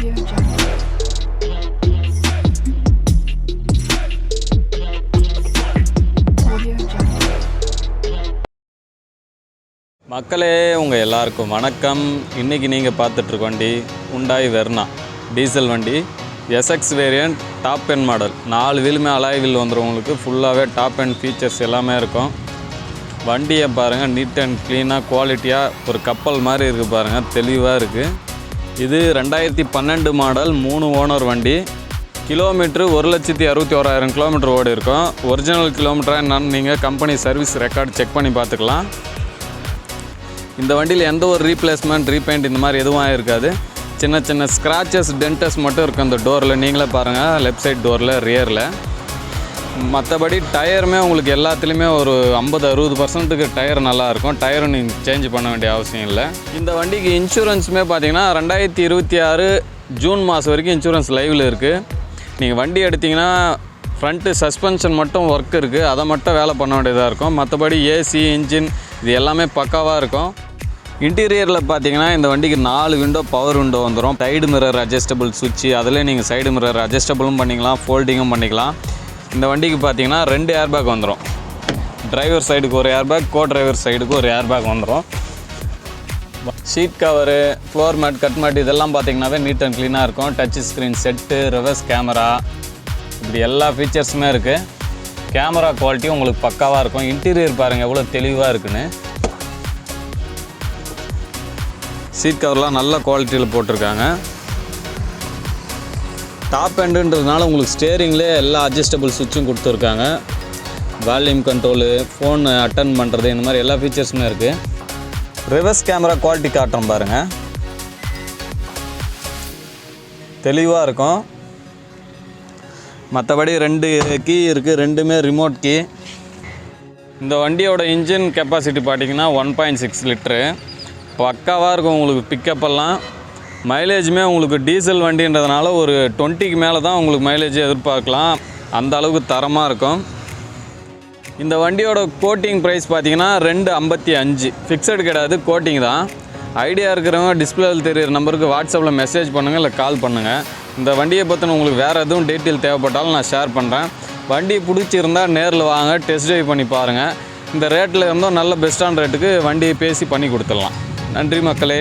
மக்களே உங்கள் எல்லாருக்கும் வணக்கம். இன்றைக்கி நீங்கள் பார்த்துட்ருக்க வண்டி உண்டாய் வெர்னா டீசல் வண்டி SX variant top end model நாலு வீலுமே அலாய் வீல் வந்துடும் உங்களுக்கு ஃபுல்லாகவே டாப் எண்ட் ஃபீச்சர்ஸ் எல்லாமே இருக்கும். வண்டியை பாருங்கள் நீட் அண்ட் க்ளீனாக குவாலிட்டியாக ஒரு கப்பல் மாதிரி இருக்குது பாருங்கள் தெளிவாக இருக்குது இது ரெண்டாயிரத்தி பன்னெண்டு மாடல் மூணு ஓனர் வண்டி. கிலோமீட்ரு ஒரு லட்சத்தி அறுபத்தி ஓராயிரம் கிலோமீட்டர் ஓடி இருக்கும். ஒரிஜினல் கிலோமீட்டராக என்னன்னு நீங்கள் கம்பெனி சர்வீஸ் ரெக்கார்ட் செக் பண்ணி பார்த்துக்கலாம். இந்த வண்டியில் எந்த ஒரு ரீப்ளேஸ்மெண்ட் ரீபெயிண்ட் இந்த மாதிரி எதுவும் இருக்காது சின்ன சின்ன ஸ்க்ராச்சஸ் டென்டஸ் மட்டும் இருக்கும் அந்த டோரில் நீங்களே பாருங்கள் லெஃப்ட் சைட் டோரில் ரியரில் மற்றபடி டயருமே உங்களுக்கு எல்லாத்துலேயுமே ஒரு ஐம்பது அறுபது பர்சன்ட்டுக்கு டயர் நல்லாயிருக்கும். டயரும் நீங்கள் சேஞ்ச் பண்ண வேண்டிய அவசியம் இல்லை. இந்த வண்டிக்கு இன்சூரன்ஸுமே பார்த்தீங்கன்னா ரெண்டாயிரத்தி இருபத்தி ஆறு ஜூன் மாதம் வரைக்கும் இன்சூரன்ஸ் லைவில் இருக்குது நீங்கள் வண்டி எடுத்தீங்கன்னா ஃப்ரண்ட்டு சஸ்பென்ஷன் மட்டும் ஒர்க் இருக்குது அதை மட்டும் வேலை பண்ண வேண்டியதாக இருக்கும். மற்றபடி ஏசி இன்ஜின் இது எல்லாமே பக்காவாக இருக்கும். இன்டீரியரில் பார்த்தீங்கன்னா இந்த வண்டிக்கு நாலு விண்டோ பவர் விண்டோ வந்துடும் சைடு மிரர் அட்ஜஸ்டபிள் சுவிட்சு அதில் நீங்கள் சைடு மிரர் அட்ஜஸ்டபிளும் பண்ணிக்கலாம் ஃபோல்டிங்கும் பண்ணிக்கலாம். இந்த வண்டிக்கு பார்த்தீங்கன்னா ரெண்டு ஏர் பேக் வந்துடும் டிரைவர் சைடுக்கு ஒரு ஏர் பேக் கோ டிரைவர் சைடுக்கு ஒரு ஏர் பேக் வந்துடும் seat cover floor mat cut mat இதெல்லாம் பார்த்தீங்கன்னாவே நீட் அண்ட் க்ளீனாக இருக்கும். Touch screen set reverse camera இப்படி எல்லா ஃபீச்சர்ஸுமே இருக்குது கேமரா குவாலிட்டியும் உங்களுக்கு பக்காவாக இருக்கும். இன்டீரியர் பாருங்கள் எவ்வளோ தெளிவாக இருக்குன்னு. சீட் கவர்லாம் நல்ல குவாலிட்டியில் போட்டிருக்காங்க. டாப் எண்டுன்றதுனால உங்களுக்கு ஸ்டேரிங்லேயே எல்லா அட்ஜஸ்டபிள் சுவிட்சும் கொடுத்துருக்காங்க. வால்யூம் கண்ட்ரோலு ஃபோன் அட்டன் பண்ணுறது இந்த மாதிரி எல்லா ஃபீச்சர்ஸுமே இருக்குது ரிவர்ஸ் கேமரா குவாலிட்டி காட்டுறோம் பாருங்கள் தெளிவாக இருக்கும். மற்றபடி ரெண்டு கீ இருக்குது ரெண்டுமே ரிமோட் கீ இந்த வண்டியோட இன்ஜின் கெப்பாசிட்டி பார்த்தீங்கன்னா ஒன் பாயிண்ட் சிக்ஸ் லிட்ரு பக்காவாக இருக்கும் உங்களுக்கு பிக்கப் எல்லாம். மைலேஜுமே உங்களுக்கு டீசல் வண்டின்றதுனால ஒரு டுவெண்ட்டிக்கு மேலே தான் உங்களுக்கு மைலேஜ் எதிர்பார்க்கலாம். அந்த அளவுக்கு தரமாக இருக்கும். இந்த வண்டியோட கோட்டிங் ப்ரைஸ் பார்த்தீங்கன்னா ரெண்டு ஐம்பத்தி அஞ்சு. ஃபிக்ஸடு கிடையாது கோட்டிங் தான். ஐடியா இருக்கிறவங்க டிஸ்பிளேவில் தெரியிற நம்பருக்கு வாட்ஸ்அப்பில் மெசேஜ் பண்ணுங்கள் இல்லை கால் பண்ணுங்கள் இந்த வண்டியை பற்றின உங்களுக்கு வேறு எதுவும் டீட்டெயில் தேவைப்பட்டாலும் நான் ஷேர் பண்ணுறேன் வண்டி பிடிச்சிருந்தா நேரில் வாங்க டெஸ்ட் ட்ரைவ் பண்ணி பாருங்கள் இந்த ரேட்டில் இருந்தோம் நல்ல பெஸ்ட்டான ரேட்டுக்கு வண்டியை பேசி பண்ணி கொடுத்துடலாம். நன்றி மக்களே.